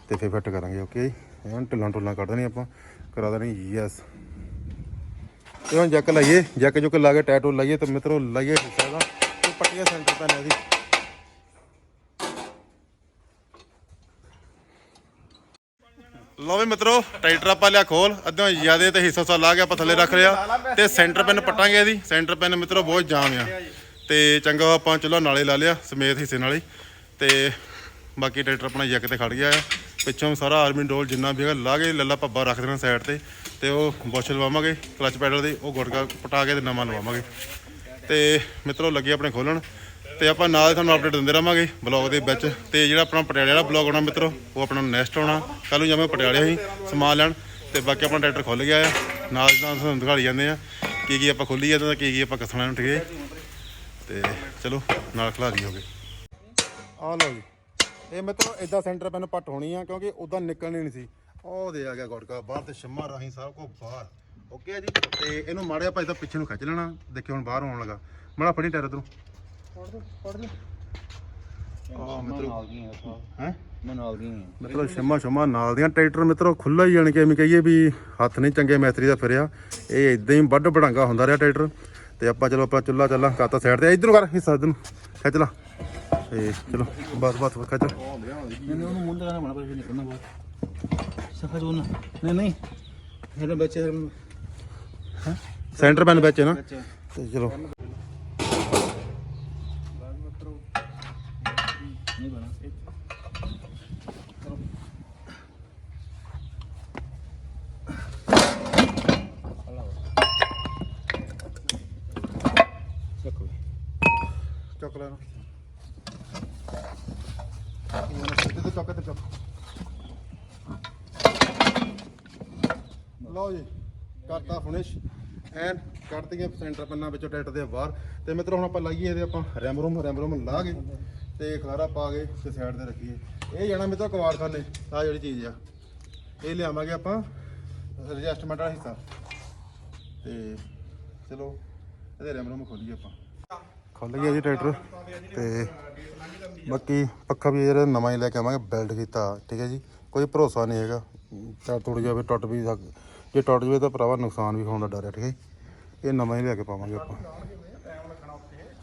ਤੇ ਫਿਰ ਫਿੱਟ ਕਰਾਂਗੇ, ਓਕੇ ਜੀ। ਹੁਣ ਢਿੱਲਾਂ ਟੁੱਲਾਂ ਕੱਢ ਦੇਣੀ ਆਪਾਂ, ਕਰਾ ਦੇਣੀ, ਯੈਸ। ਤੇ ਹੁਣ ਜੱਕ ਲਾਈਏ, ਜੱਕ ਜੁਕ ਲਾ ਕੇ, ਟੈਟੂ ਲਾਈਏ ਤੇ ਮਿੱਤਰੋ ਲਾਈਏ ਹਿੱਸਾ ਦਾ ਪੱਟੀਆਂ ਸੈਂਟਰ ਪੈਣੇ ਦੀ ਲਓ ਵੀ ਮਿੱਤਰੋ, ਟਰੈਕਟਰ ਆਪਾਂ ਲਿਆ ਖੋਲ, ਅੱਧਿਓਂ ਜਿਆਦੇ ਤੇ ਹਿੱਸਾ ਸਾ ਲਾ ਗਿਆ ਆਪਾਂ ਥੱਲੇ ਰੱਖ ਲਿਆ। ਤੇ ਸੈਂਟਰ ਪਿੰਨ ਪਟਾਂਗੇ ਇਹਦੀ। ਸੈਂਟਰ ਪਿੰਨ ਮਿੱਤਰੋ, ਬਹੁਤ ਜਾਮ ਆ। ਤੇ ਚੰਗਾ ਆਪਾਂ ਚਲੋ ਨਾਲੇ ਲਾ ਲਿਆ, ਸਮੇਤ ਹਿੱਸੇ ਨਾਲੇ ਤੇ ਬਾਕੀ ਟਰੈਕਟਰ ਆਪਣਾ ਜੱਕ ਤੇ ਖੜ ਗਿਆ ਆ। ਪਿੱਛੋਂ ਸਾਰਾ ਆਰਮੀ ਡੋਲ ਜਿੰਨਾ ਵੀ ਹੈਗਾ, ਲਾ ਕੇ ਲੱਲਾ ਪੱਬਾ ਰੱਖ ਦੇਣਾ ਸਾਈਡ ਤੇ। ਤੇ ਉਹ ਬੁਸ਼ ਲਵਾਵਾਂਗੇ ਕਲਚ ਪੈਡਲ ਦੇ, ਉਹ ਗੁੜਕਾ ਪਟਾ ਕੇ ਤੇ ਨਵਾਂ ਲਵਾਵਾਂਗੇ। ਤੇ ਮਿੱਤਰੋ, ਲੱਗੇ ਆਪਣੇ ਖੋਲਣ। ਤੇ ਆਪਾਂ ਨਾਲ ਹੀ ਤੁਹਾਨੂੰ ਅਪਡੇਟ ਦਿੰਦੇ ਰਹਾਂਗੇ ਬਲੌਗ ਦੇ ਵਿੱਚ। ਤੇ ਜਿਹੜਾ ਆਪਣਾ ਪਟਿਆਲੇ ਵਾਲਾ ਬਲੌਗ ਆਉਣਾ ਮਿੱਤਰੋ, ਉਹ ਆਪਣਾ ਨੈਕਸਟ ਆਉਣਾ। ਕੱਲ ਨੂੰ ਜਾਵਾਂ ਪਟਿਆਲੇ ਹੀ ਸਮਾਨ ਲੈਣ। ਤੇ ਬਾਕੀ ਆਪਣਾ ਟਰੈਕਟਰ ਖੁੱਲ ਗਿਆ ਆ। ਨਾਲ ਦੀ ਤੁਹਾਨੂੰ ਦਿਖਾਈ ਜਾਂਦੇ ਆ ਕੀ ਕੀ ਆਪਾਂ ਖੋਲੀ ਜਾਂਦਾ ਕੀ ਕੀ ਆਪਾਂ ਕੱਸਣਾ ਨੂੰ ਠੀਕ ਹੈ ਤੇ ਚਲੋ, ਨਾਲ ਖਿਲਾ ਦੀ ਹੋਗੇ ਆ ਲਓ ਜੀ। ਇਹ ਮਿੱਤਰੋ ਇਦਾਂ ਸੈਂਟਰ ਪੈਨ ਪੱਟ ਹੋਣੀ ਆ ਕਿਉਂਕਿ ਉਦਾਂ ਨਿਕਲਣੀ ਨਹੀਂ ਸੀ। ਉਹ ਦੇ ਆ ਗਿਆ ਗੋੜਕਾ ਬਾਹਰ ਤੇ ਸ਼ੰਮਾ ਰਾਹੀਂ ਸਭ ਕੋ ਬਾਹਰ। ਓਕੇ ਜੀ। ਤੇ ਇਹਨੂੰ ਮਾੜਿਆ ਭਾਈ ਤਾਂ ਪਿੱਛੇ ਨੂੰ ਖਿੱਚ ਲੈਣਾ। ਦੇਖਿਓ ਹੁਣ ਬਾਹਰ ਆਉਣ ਲੱਗਾ। ਮਾੜਾ ਫੜੀ ਟਾਇਰ ਇਧਰੋਂ ਦੋ ਦੋ ਆ ਮਿੱਤਰੋ ਹੈ? ਨਾਲ ਮਿੱਤਰੋ ਸ਼ੰਮਾ ਸ਼ੰਮਾ ਨਾਲ ਦੀਆਂ ਟਰੈਕਟਰ ਮਿੱਤਰੋ ਖੁੱਲਾ ਹੀ ਜਾਣ ਕੇ ਐਵੇਂ ਕਹੀਏ ਵੀ ਹੱਥ ਨਹੀਂ ਚੰਗੇ ਮੈਸਤਰੀ ਦਾ ਫਿਰਿਆ। ਇਹ ਇਦਾਂ ਹੀ ਵੱਡ ਬੜਾਂਗਾ ਹੁੰਦਾ ਰਿਹਾ ਟਰੈਕਟਰ। ਤੇ ਆਪਾਂ ਚਲੋ ਆਪਣਾ ਚੁੱਲਾ ਚੱਲਾ ਕਾਤਾ ਸਾਈਡ ਤੇ ਇਧਰੋਂ ਕਰ ਹਿੱਸਾ ਇਧਰ ਨੂੰ। ਖਿੱਚ ਲਾ। ਤੇ ਚਲੋ ਬਸ ਬਸ ਖਿੱਚ ਨਹੀਂ ਉਹਨੂੰ ਮੁੰਡਾ ਨਾ ਬਣਾ ਪਰ ਨਿਕਲਣਾ ਬਾਹਰ। ਸਫਾ ਜੋ ਨਾ ਨਹੀਂ। ਨਹੀਂ ਮੇਰੇ ਬੱਚੇ ਸੈਂਟਰ ਪੈਨ ਵਿੱਚ ਨਾ? ਤੇ ਚਲੋ ਨਹੀਂ ਬਣਾ ਚੱਕੋ ਚੁੱਕ ਲੈ ਇਹਨੂੰ ਸਿੱਧੇ ਤੇ ਚੁੱਕ ਤੇ ਚੁੱਕ ਲਓ ਜੀ ਕਰਤਾ ਫਿਨਿਸ਼ ਐਨ ਕੱਢਤੀਆਂ ਸੈਂਟਰ ਪੰਨਾ ਵਿੱਚੋਂ ਟਰੈਕਟਰ ਦੇ ਬਾਹਰ। ਤੇ ਮਿੱਤਰੋ, ਹੁਣ ਆਪਾਂ ਲਾਈਏ ਇਹਦੇ, ਆਪਾਂ ਰੈਮ ਰੂਮ ਰੈਮ ਰੂਮ ਲਾ ਕੇ ਤੇ ਖਲਾਰਾ ਪਾ ਕੇ ਤੇ ਸਾਈਡ ਤੇ ਰੱਖੀਏ। ਇਹ ਜਾਣਾ ਮਿੱਤਰੋ ਕਵਾੜ ਖਾਨੇ ਆ ਜਿਹੜੀ ਚੀਜ਼ ਆ। ਇਹ ਲਿਆਵਾਂਗੇ ਆਪਾਂ ਐਡਜਸਟਮੈਂਟ ਵਾਲਾ ਹਿੱਸਾ। ਤੇ ਚਲੋ, ਇਹਦੇ ਰੈਮ ਰੂਮ ਖੋਲੀਏ ਆਪਾਂ। ਖੁੱਲ ਗਿਆ ਜੀ ਟਰੈਕਟਰ। ਤੇ ਬਾਕੀ ਪੱਖਾ ਵੀ ਜਿਹੜਾ ਨਵਾਂ ਹੀ ਲੈ ਕੇ ਆਵਾਂਗੇ ਬਿਲਡ ਕੀਤਾ, ਠੀਕ ਹੈ ਜੀ। ਕੋਈ ਭਰੋਸਾ ਨਹੀਂ ਹੈਗਾ। ਚਾਰ ਟੁੱਟ ਜਾਵੇ ਟੁੱਟ ਵੀ ਸਕ ਜੇ ਟੁੱਟ ਜਾਵੇ ਤਾਂ ਭਰਾਵਾ ਨੁਕਸਾਨ ਵੀ ਹੋਣ ਦਾ ਡਰ ਹੈ, ਠੀਕ ਹੈ ਜੀ। ਇਹ ਨਵਾਂ ਹੀ ਲੈ ਕੇ ਪਾਵਾਂਗੇ ਆਪਾਂ।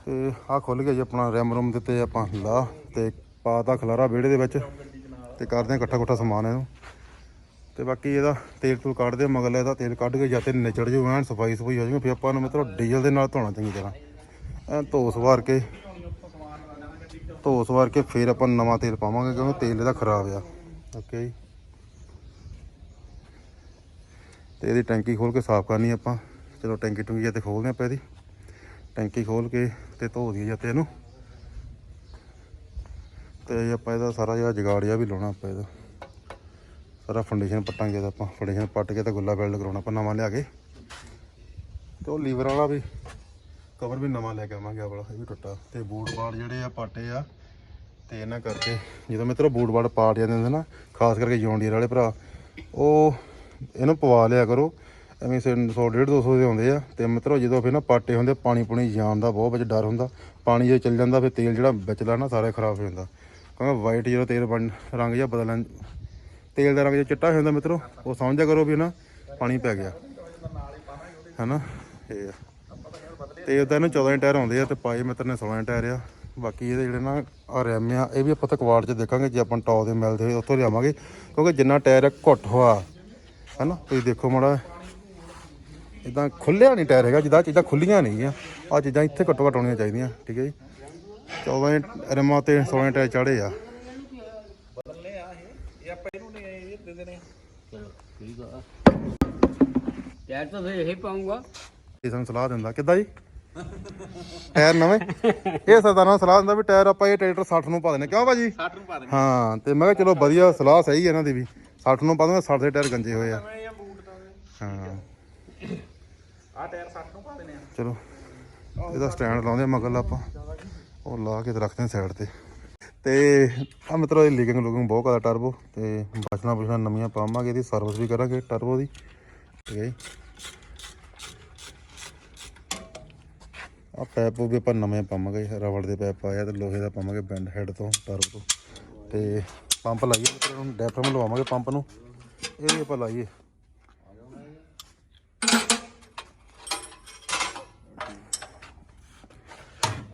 ਤੇ ਆਹ ਖੁੱਲ ਗਿਆ ਜੀ ਆਪਣਾ ਰੈਮ ਰੂਮ ਦਿੱਤੇ ਆਪਾਂ ਲਾ ਤੇ ਪਾਤਾ ਖਲਾਰਾ ਵਿਹੜੇ ਦੇ ਵਿੱਚ ਤੇ ਕਰਦੇ ਹਾਂ ਇਕੱਠਾ ਇਕੱਠਾ ਸਮਾਨ ਇਹਨੂੰ। ਤੇ ਬਾਕੀ ਇਹਦਾ ਤੇਲ ਤੂਲ ਕੱਢਦੇ ਆ, ਮਗਰਲੇ ਇਹਦਾ ਤੇਲ ਕੱਢ ਕੇ ਜਾਂ ਤੇ ਨਿਚੜ ਜਾਊ ਐਨ ਸਫ਼ਾਈ ਸਫ਼ਾਈ ਹੋ ਜਾਊਗੀ ਫਿਰ ਆਪਾਂ ਨੂੰ ਮਤਲਬ ਡੀਜ਼ਲ ਦੇ ਨਾਲ ਧੋਣਾ ਚੰਗੀ ਤਰ੍ਹਾਂ। ਐ ਧੋ ਸਵਾਰ ਕੇ ਧੋ ਸਵਾਰ ਕੇ ਫਿਰ ਆਪਾਂ ਨਵਾਂ ਤੇਲ ਪਾਵਾਂਗੇ ਕਿਉਂਕਿ ਤੇਲ ਇਹਦਾ ਖਰਾਬ ਆ। ਓਕੇ ਜੀ। ਤੇ ਇਹਦੀ ਟੈਂਕੀ ਖੋਲ ਕੇ ਸਾਫ਼ ਕਰਨੀ ਆਪਾਂ। ਚਲੋ ਟੈਂਕੀ ਟੁੰਗੀ ਤੇ ਖੋਲਦੇ ਆਪਾਂ ਇਹਦੀ। ਟੈਂਕੀ ਖੋਲ ਕੇ ਤੇ ਧੋ ਦਈਏ ਜਾਂਦੇ ਇਹਨੂੰ। ਤੇ ਆਪਾਂ ਇਹਦਾ ਸਾਰਾ ਜਿਹੜਾ ਜਿਹਾ ਵੀ ਲਾਉਣਾ ਆਪਾਂ ਇਹਦਾ। ਸਾਰਾ ਫਾਊਂਡੇਸ਼ਨ ਪੱਟਾਂਗੇ ਇਹਦਾ ਆਪਾਂ। ਫਾਊਂਡੇਸ਼ਨ ਪੱਟ ਕੇ ਤਾਂ ਗੁੱਲਾ ਬਿਲਡ ਕਰਾਉਣਾ ਆਪਾਂ ਨਵਾਂ ਲਿਆ ਕੇ। ਤੇ ਉਹ ਲੀਵਰ ਵਾਲਾ ਵੀ ਕਵਰ ਵੀ ਨਵਾਂ ਲੈ ਕੇ ਆਵਾਂਗੇ ਆਹ ਵਾਲਾ ਇਹ ਵੀ ਟੁੱਟਾ। ਤੇ ਬੂਟ ਬਾੜ ਜਿਹੜੇ ਆ, ਪਾਟੇ ਆ, ਤੇ ਇਹਨਾਂ ਕਰਕੇ ਜਦੋਂ ਮਿੱਤਰੋ ਬੂਟ ਬਾੜ ਪਾਟ ਜਾਂਦੇ ਹੁੰਦੇ ਨਾ, ਖਾਸ ਕਰਕੇ ਜੌਂਡੀਅਰ ਵਾਲੇ ਭਰਾ, ਉਹ ਇਹਨੂੰ ਪਵਾ ਲਿਆ ਕਰੋ। ਐਵੇਂ 100 150 200 ਦੇ ਆਉਂਦੇ ਆ। ਤੇ ਮਿੱਤਰੋ, ਜਦੋਂ ਫਿਰ ਨਾ ਪਾਟੇ ਹੁੰਦੇ, ਪਾਣੀ ਪੁਣੀ ਜਾਣ ਦਾ ਬਹੁਤ ਵਿੱਚ ਡਰ ਹੁੰਦਾ। ਪਾਣੀ ਜੇ ਚੱਲ ਜਾਂਦਾ, ਫਿਰ ਤੇਲ ਜਿਹੜਾ ਵਿਚਲਾ ਨਾ ਸਾਰਾ ਖਰਾਬ ਹੋ ਜਾਂਦਾ। ਕਿਉਂਕਿ ਵਾਈਟ ਜਦੋਂ ਤੇਲ ਬਣ, ਰੰਗ ਜਿਹਾ ਬਦਲਣ, ਤੇਲ ਦਾ ਰੰਗ ਜਿਹਾ ਚਿੱਟਾ ਹੋ ਜਾਂਦਾ ਮਿੱਤਰੋ। ਉਹ ਸਮਝਿਆ ਕਰੋ ਵੀ ਨਾ ਪਾਣੀ ਪੈ ਗਿਆ। ਹੈਨਾ? ਇਹ ਆ। ਤੇ ਉਹਦਾ ਇਹਨੂੰ 14 ਟਾਇਰ ਆਉਂਦੇ ਆ ਤੇ ਪਾਏ ਮਿੱਤਰ ਨੇ 16 ਟਾਇਰ ਆ। ਬਾਕੀ ਇਹਦੇ ਜਿਹੜੇ ਨਾ ਆ ਰੈਮ ਆ, ਇਹ ਵੀ ਆਪਾਂ ਤਕਵਾੜ 'ਚ ਦੇਖਾਂਗੇ। ਜੇ ਆਪਾਂ ਟੌਪ ਦੇ ਮਿਲਦੇ ਹੋਏ ਉੱਥੋਂ ਲਿਆਵਾਂਗੇ, ਕਿਉਂਕਿ ਜਿੰਨਾ ਟਾਇਰ ਆ ਘੁੱਟ ਹੋਆ, ਹੈਨਾ? ਤੁਸੀਂ ਦੇਖੋ ਮਾੜਾ ਇਦਾਂ ਖੁੱਲਿਆ ਨਹੀਂ ਟਾਇਰ ਹੈਗਾ ਜਿੱਦਾਂ ਚੀਜ਼ਾਂ ਖੁੱਲੀਆਂ ਨਹੀਂ ਆ ਆ ਚੀਜ਼ਾਂ ਇੱਥੇ ਘੱਟੋ ਘੱਟ ਹੋਣੀਆਂ ਚਾਹੀਦੀਆਂ ਠੀਕ ਹੈ ਜੀ। 14 ਰਮਾਂ ਤੇ 16 ਟਾਇਰ ਚਾੜੇ ਆ। ਬਦਲਨੇ ਆ ਇਹ ਇਹ ਆਪਾਂ ਇਹਨੂੰ ਨਹੀਂ ਇਹ ਦੇ ਦੇਣੇ ਠੀਕ ਆ ਟਾਇਰ ਤਾਂ ਫਿਰ ਇਹੀ ਪਾਉਂਗਾ। ਇਹ ਸਾਨੂੰ ਸਲਾਹ ਦਿੰਦਾ। ਕਿੱਦਾਂ ਜੀ? ਟਾਇਰ ਨਵੇਂ? ਇਹ ਸਰਦਾਰਾਂ ਸਲਾਹ ਦਿੰਦਾ ਵੀ ਟਾਇਰ ਆਪਾਂ ਇਹ ਟਰੈਕਟਰ 60 ਨੂੰ ਪਾ ਦੇਣੇ। ਕਿਉਂ ਭਾਜੀ? 60 ਨੂੰ ਪਾ ਦੇਣੇ। ਹਾਂ ਤੇ ਮੈਂ ਕਿਹਾ ਚਲੋ ਵਧੀਆ ਸਲਾਹ ਸਹੀ ਹੈ ਇਹਨਾਂ ਦੀ ਵੀ। 60 ਨੂੰ ਪਾ ਦੂੰਗਾ 60 ਦੇ ਟਾਇਰ ਗੰਜੇ ਹੋਏ ਆ। ਹਾਂ। ਆ ਟਾਇਰ 60 ਨੂੰ ਪਾ ਦੇਣੇ ਆ। ਚਲੋ, ਇਹਦਾ ਸਟੈਂਡ ਲਾਉਂਦੇ ਆ ਮਗਲ ਆਪਾਂ। ਉਹ ਲਾ ਕੇ ਤੇ ਰੱਖਦੇ ਆ ਸਾਈਡ ਤੇ। ਤੇ ਆ ਮਿੱਤਰੋ, ਇਹ ਲੀਕਿੰਗ ਲੁਕਿੰਗ ਬਹੁਤ ਜ਼ਿਆਦਾ ਟਰਬੋ ਤੇ ਬਚਣਾ ਬੁਚਣਾ ਨਵੀਆਂ ਪਾਵਾਂਗੇ, ਇਹਦੀ ਸਰਵਿਸ ਵੀ ਕਰਾਂਗੇ ਟਰਬੋ ਦੀ। ਠੀਕ ਹੈ ਜੀ। ਆ ਪੈਪ ਵੀ ਆਪਾਂ ਨਵੇਂ ਪਾਵਾਂਗੇ, ਰਬੜ ਦੇ ਪੈਪ ਆਇਆ ਤੇ ਲੋਹੇ ਦਾ ਪਾਵਾਂਗੇ ਬੈਂਡ ਹੈਡ ਤੋਂ ਟਰਬੋ ਤੋਂ ਤੇ ਪੰਪ ਲਾਈਏ, ਮਿੱਤਰੋ ਡੈਫਰਮ ਲਵਾਵਾਂਗੇ ਪੰਪ ਨੂੰ। ਇਹ ਵੀ ਆਪਾਂ ਲਾਈਏ।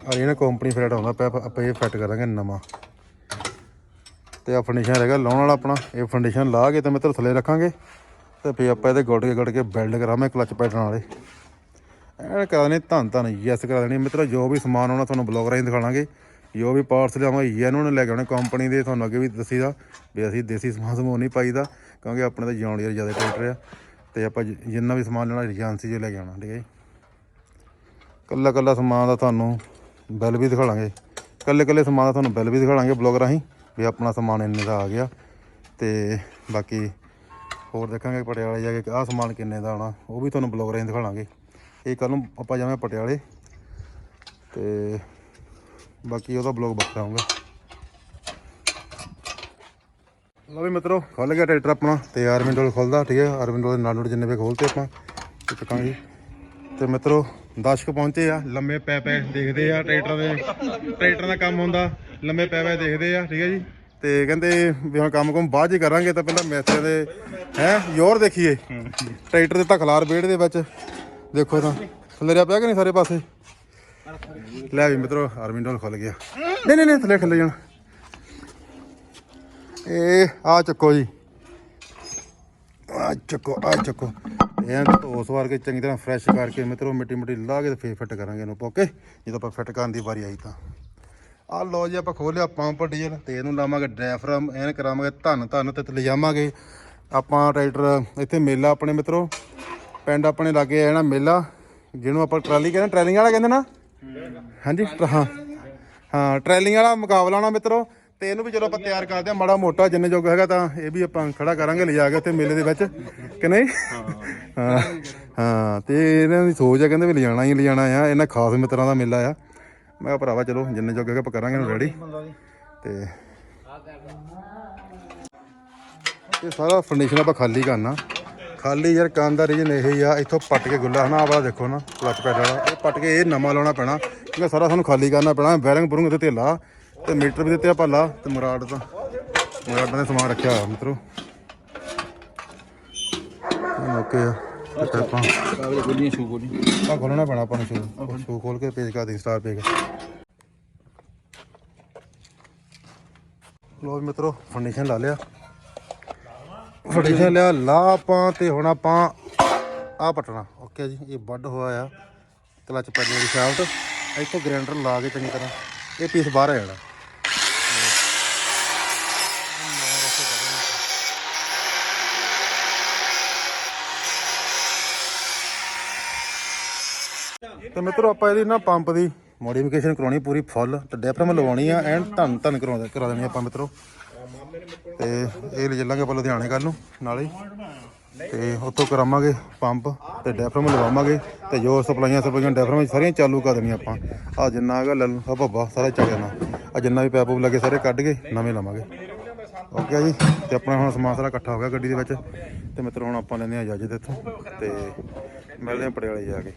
ਆ ਇਹਨਾਂ ਕੰਪਨੀ ਫਰੈਟ ਆਉਂਦਾ ਪਿਆ, ਆਪਾਂ ਇਹ ਫਿੱਟ ਕਰਾਂਗੇ ਨਵਾਂ। ਤੇ ਆ ਫੰਡੀਸ਼ਨ ਰਹੇਗਾ ਲਾਉਣ ਵਾਲਾ ਆਪਣਾ। ਇਹ ਫੰਡੀਸ਼ਨ ਲਾ ਕੇ ਤੇ ਮਿੱਤਰ ਥੱਲੇ ਰੱਖਾਂਗੇ। ਤੇ ਫੇ ਆਪਾਂ ਇਹਦੇ ਗੁੱਟ ਕੇ ਗੁੱਟ ਕੇ ਬਿਲਡ ਕਰਾਵਾਂਗੇ ਕਲਚ ਪੈਟਰਨ ਵਾਲੇ ਐਨ ਕਰਾ ਦੇਣੀ, ਧੰਨ ਧੰਨ ਯੈਸ ਕਰਾ ਦੇਣੀ। ਮਿੱਤਰ, ਜੋ ਵੀ ਸਮਾਨ ਆਉਣਾ ਤੁਹਾਨੂੰ ਬਲੌਗ ਰਾਹੀਂ ਦਿਖਾਵਾਂਗੇ ਜੋ ਵੀ ਪਾਰਟਸ ਲਿਆਵਾਂਗੇ ਇਹਨੂੰ ਨੇ ਲੈ ਕੇ ਆਉਣੇ ਕੰਪਨੀ ਦੇ, ਤੁਹਾਨੂੰ ਅੱਗੇ ਵੀ ਦੱਸੀਦਾ ਵੀ ਅਸੀਂ ਦੇਸੀ ਸਮਾਨ ਸਮੂਨ ਨਹੀਂ ਪਾਈਦਾ, ਕਿਉਂਕਿ ਆਪਣੇ ਤਾਂ ਜੌਨ ਡੀਅਰ ਜ਼ਿਆਦਾ ਟਰੈਕਟਰ ਆ। ਤੇ ਆਪਾਂ ਜਿੰਨਾ ਵੀ ਸਮਾਨ ਲੈਣਾ, ਏਜੰਸੀ 'ਚੋਂ ਲੈ ਕੇ ਆਉਣਾ, ਠੀਕ ਹੈ ਜੀ। ਕੱਲਾ ਕੱਲਾ ਸਮਾਨ ਦਾ ਤੁਹਾਨੂੰ ਬਿੱਲ ਵੀ ਦਿਖਾ ਲਾਂਗੇ ਕੱਲੇ ਕੱਲੇ ਸਮਾਨ ਦਾ ਤੁਹਾਨੂੰ ਬਿੱਲ ਵੀ ਦਿਖਾ ਲਾਂਗੇ ਬਲੌਗ ਰਾਹੀਂ, ਵੀ ਆਪਣਾ ਸਮਾਨ ਇੰਨੇ ਦਾ ਆ ਗਿਆ। ਤੇ ਬਾਕੀ ਹੋਰ ਦੇਖਾਂਗੇ ਪਟਿਆਲੇ ਜਾ ਕੇ ਆਹ ਸਮਾਨ ਕਿੰਨੇ ਦਾ ਆਉਣਾ, ਉਹ ਵੀ ਤੁਹਾਨੂੰ ਬਲੌਗ ਰਾਹੀਂ ਦਿਖਾਵਾਂਗੇ ਇਹ ਕੱਲ ਨੂੰ ਆਪਾਂ ਜਾਵਾਂਗੇ ਪਟਿਆਲੇ। ਤੇ ਬਾਕੀ ਉਹਦਾ ਬਲੌਗ ਵੱਖਰਾ ਆਊਗਾ ਲਓ ਵੀ ਮਿੱਤਰੋ ਖੁੱਲ ਗਿਆ ਟਰੈਕਟਰ ਆਪਣਾ, ਤੇ ਆਰਮਿੰਡੋਲ ਖੁੱਲਦਾ ਠੀਕ ਹੈ? ਆਰਮਿੰਡੋਲ ਦੇ ਨਾਲ ਨਾਲ ਜਿੰਨੇ ਵੀ ਖੋਲਤੇ ਆਪਾਂ ਤੇ ਚੱਕਾਂਗੇ ਤੇ ਮਿੱਤਰੋ, ਦਰਸ਼ਕ ਪਹੁੰਚੇ ਆ। ਲੰਮੇ ਪੈ ਪੈ ਦੇਖਦੇ ਆ ਟਰੈਕਟਰਾਂ ਦੇ ਟਰੈਕਟਰਾਂ ਦਾ ਕੰਮ ਹੁੰਦਾ। ਲੰਮੇ ਪੈ ਪੈ ਦੇਖਦੇ ਆ, ਠੀਕ ਹੈ ਜੀ? ਤੇ ਕਹਿੰਦੇ ਵੀ ਹੁਣ ਕੰਮ ਕੰਮ ਬਾਅਦ ਚ ਕਰਾਂਗੇ ਤਾਂ ਪਹਿਲਾਂ ਮੈਸਤਰੀ ਦੇ, ਹੈ, ਜ਼ੋਰ ਦੇਖੀਏ। ਟਰੈਕਟਰ ਦੇ ਤਾਂ ਖਲਾਰ ਦੇ ਵਿੱਚ। ਦੇਖੋ ਤਾਂ ਖਲਰਿਆ ਪਿਆ ਕਿ ਨਹੀਂ ਸਾਰੇ ਪਾਸੇ? ਲੈ ਵੀ ਮਿੱਤਰੋ ਆਰਮੀ ਖੁੱਲ ਗਿਆ। ਨਹੀਂ ਨਹੀਂ ਨਹੀਂ, ਥੱਲੇ ਖੱਲੇ ਜਾਣ। ਇਹ ਆ ਚੱਕੋ ਜੀ। ਆ ਚੱਕੋ ਆ ਚੱਕੋ। ਇਹ ਧੋਸ ਵਾਰ ਕੇ ਚੰਗੀ ਤਰ੍ਹਾਂ ਫਰੈਸ਼ ਕਰਕੇ ਮਿੱਤਰੋ ਮਿੱਟੀ ਮਿੱਟੀ ਲਾ ਕੇ ਤੇ ਫੇਰ ਫਿੱਟ ਕਰਾਂਗੇ ਇਹਨੂੰ ਓਕੇ ਜਦੋਂ ਆਪਾਂ ਫਿੱਟ ਕਰਨ ਦੀ ਵਾਰੀ ਆਈ ਤਾਂ। ਆ ਲੋ ਜੀ, ਆਪਾਂ ਖੋਲਿਆ ਪੰਪ ਡੀਜ਼ਲ ਤੇ ਇਹਨੂੰ ਲਾਵਾਂਗੇ ਡੈਫਰਮ ਐਨ ਕਰਾਵਾਂਗੇ ਧੰਨ ਧੰਨ ਤੇ ਲਿਜਾਵਾਂਗੇ ਆਪਾਂ ਟਰੈਕਟਰ ਇੱਥੇ ਮੇਲਾ ਆਪਣੇ ਮਿੱਤਰੋ, ਪਿੰਡ ਆਪਣੇ ਲਾਗੇ ਹੈ ਨਾ ਮੇਲਾ, ਜਿਹਨੂੰ ਆਪਾਂ ਟਰਾਲੀ ਕਹਿੰਦੇ ਟਰੈਲਿੰਗ ਵਾਲਾ ਕਹਿੰਦੇ ਨਾ? ਹਾਂਜੀ, ਹਾਂ। ਹਾਂ ਟਰੈਲਿੰਗ ਵਾਲਾ ਮੁਕਾਬਲਾ ਨਾ ਮਿੱਤਰੋ ਤੇ ਇਹਨੂੰ ਵੀ ਚਲੋ ਆਪਾਂ ਤਿਆਰ ਕਰਦੇ ਆ ਮਾੜਾ ਮੋਟਾ ਜਿੰਨੇ ਜੋਗ ਹੈਗਾ ਤਾਂ ਇਹ ਵੀ ਆਪਾਂ ਖੜਾ ਕਰਾਂਗੇ ਲਿਜਾ ਕੇ ਉੱਥੇ ਮੇਲੇ ਦੇ ਵਿੱਚ, ਕਿ ਨਹੀਂ? ਹਾਂ ਹਾਂ, ਤੇ ਇਹਨਾਂ ਦੀ ਸੋਚ ਆ, ਕਹਿੰਦੇ ਵੀ ਲਿਜਾਣਾ ਹੀ ਲਿਜਾਣਾ ਆ, ਇਹਨਾਂ ਖਾਸ ਮਿੱਤਰਾਂ ਦਾ ਮੇਲਾ ਆ। ਮੈਂ ਕਿਹਾ ਭਰਾਵਾ ਚਲੋ, ਜਿੰਨੇ ਜੋਗ ਹੈਗਾ ਆਪਾਂ ਕਰਾਂਗੇ ਇਹਨੂੰ ਰੈਡੀ ਤੇ ਇਹ ਸਾਰਾ ਫਰਨੀਚਰ ਆਪਾਂ ਖਾਲੀ ਕਰਨਾ। ਖਾਲੀ ਯਾਰ ਕੰਨ ਦਾ ਰੀਜਨ ਇਹ ਹੀ ਆ, ਇੱਥੋਂ ਪੱਟ ਕੇ ਗੁੱਲਾ ਹਨਾ, ਆਹ ਦੇਖੋ ਨਾ ਕਲਚ ਪੈਡ ਵਾਲਾ। ਇਹ ਪੱਟ ਕੇ ਇਹ ਨਵਾਂ ਲਾਉਣਾ ਪੈਣਾ, ਕਿਉਂਕਿ ਸਾਰਾ ਸਾਨੂੰ ਖਾਲੀ ਕਰਨਾ ਪੈਣਾ ਬੈਰਿੰਗ ਬੁਰੰਗ ਤੇ ਲਾ ਤੇ ਮੀਟਰ ਵੀ ਦਿੱਤੇ ਆ ਭੱਲਾ ਤੇ ਮੁਰਾਦ ਦਾ ਮੁਰਾਦਾਂ ਦੇ ਸਮਾਨ ਰੱਖਿਆ ਹੋਇਆ ਮਿੱਤਰੋ। ਓਕੇ ਆ ਤੇ ਆਪਾਂ ਕਾਗਜ਼ ਗੋਲੀਆਂ ਸ਼ੂ ਗੋਲੀ ਆ ਖੋਲਣਾ ਪੈਣਾ ਆਪਾਂ ਨੂੰ ਸ਼ੂ। ਸ਼ੂ ਖੋਲ ਕੇ ਪੇਜ ਕਾ ਦੇ ਸਟਾਰ ਪੇਜ ਲੋ ਮਿੱਤਰੋ ਫਰਨੀਚਰ ਲਾ ਲਿਆ। ਫਰਨੀਚਰ ਲਿਆ ਲਾ ਆਪਾਂ ਤੇ ਹੁਣ ਆਪਾਂ ਆ ਪਟਣਾ। ਓਕੇ ਜੀ ਇਹ ਵੱਡ ਹੋਇਆ ਆ। ਕਲਚ ਪੈਡ ਦੀ ਸ਼ਾਫਟ ਇੱਥੋਂ ਗ੍ਰਾਈਂਡਰ ਲਾ ਕੇ ਚੰਗੀ ਤਰ੍ਹਾਂ ਇਹ ਪੀਸ ਬਾਹਰ ਆ ਜਾਣਾ। ਤੇ ਮਿੱਤਰੋ ਆਪਾਂ ਇਹਦੀ ਨਾ ਪੰਪ ਦੀ ਮੋਡੀਫਿਕੇਸ਼ਨ ਕਰਾਉਣੀ ਪੂਰੀ ਫੁੱਲ ਤੇ ਡੈਫਰਮ ਲਵਾਉਣੀ ਆ ਐਂਡ ਧੰਨ ਧੰਨ ਕਰਾ ਕਰਾ ਦੇਣੀ ਆਪਾਂ ਮਿੱਤਰੋ। ਤੇ ਇਹ ਲੈ ਚੱਲਾਂਗੇ ਆਪਾਂ ਲੁਧਿਆਣੇ ਕੱਲ ਨੂੰ ਨਾਲੇ। ਹੀ। ਤੇ ਉੱਥੋਂ ਕਰਾਵਾਂਗੇ ਪੰਪ ਤੇ ਡੈਫਰਮ ਲਵਾਵਾਂਗੇ ਤੇ ਜੋ ਸਪਲਾਈਆਂ ਸਪਲਾਈਆਂ ਡੈਫਰਮ ਸਾਰੀਆਂ ਚਾਲੂ ਕਰ ਦੇਣੀਆਂ ਆਪਾਂ। ਆ ਜਿੰਨਾ ਹੈਗਾ ਲੈ ਲਓ, ਭੱਬਾ ਸਾਰਾ ਚੱਕ ਜਾਣਾ। ਆ ਜਿੰਨਾ ਵੀ ਪੈਪ ਲੱਗੇ ਸਾਰੇ ਕੱਢ ਕੇ ਨਵੇਂ ਲਾਵਾਂਗੇ। ਓਕੇ ਜੀ ਤੇ ਆਪਣਾ ਹੁਣ ਸਮਾਨ ਸਾਰਾ ਇਕੱਠਾ ਹੋ ਗਿਆ ਗੱਡੀ ਦੇ ਵਿੱਚ। ਤੇ ਮਿੱਤਰੋ ਹੁਣ ਆਪਾਂ ਲੈਂਦੇ ਆ ਇਜਾਜ਼ਤ ਇੱਥੋਂ। ਤੇ ਮਿਲਦੇ ਆ ਪਟਿਆਲੇ ਜਾ ਕੇ।